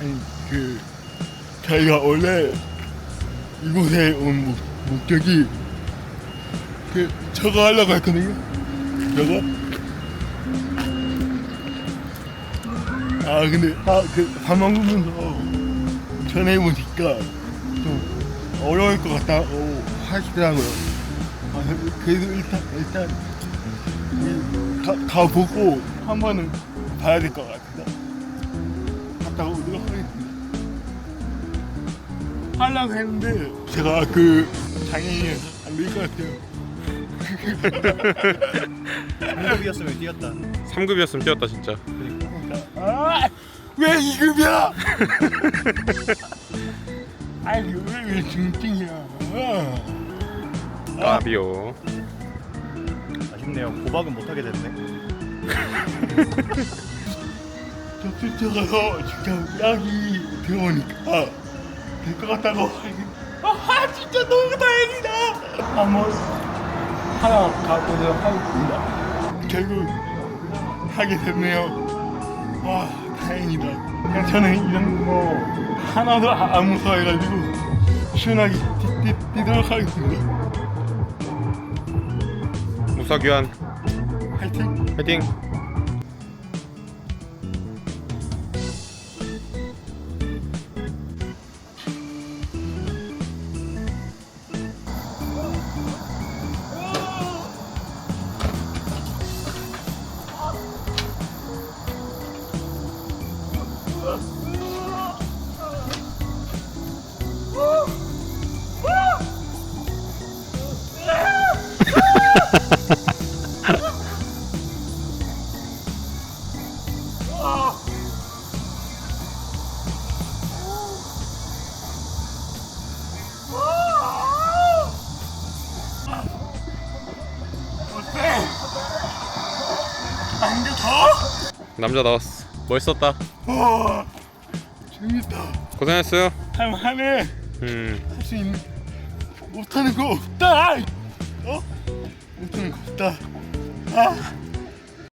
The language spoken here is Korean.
아니 그 저희가 원래 이곳에 온 목, 목적이 그 저거 하려고 했거든요. 저거. 아 근데 아그밥 먹으면서 전해 보니까 좀 어려울 것 같다고 하시더라고요. 아, 그래도 일단 일단 다, 다 보고 한 번은 봐야 될 것 같아요. 하려고 했는데 제가 그 장애인이 안될 것 같아요. 한국이었으면 뛰었다. 3급이었으면 뛰었다 진짜 아, 왜 2급이야? 아니 왜왜 중증이야? 아, 까비오 아쉽네요. 고박은 못하게 됐네. 저 쫓아가서 진짜 약이 들어오니까 될 것 같다고. 하니 아 진짜 너무 다행이다. 한번 하나 가보도록 하겠습니다. 결국 하게 됐네요. 와 다행이다. 그냥 저는 이런 거 하나도 안 무서워해가지고 시원하게 뛰, 뛰, 뛰도록 하겠습니다. 무사귀환. 화이팅. 화이팅 남자 나왔어 멋있었다? 와 재밌다. 고생했어요. 할만해. 음. 할 수 있는 못하는 거 없다. 어? 못하는 거 없다. 아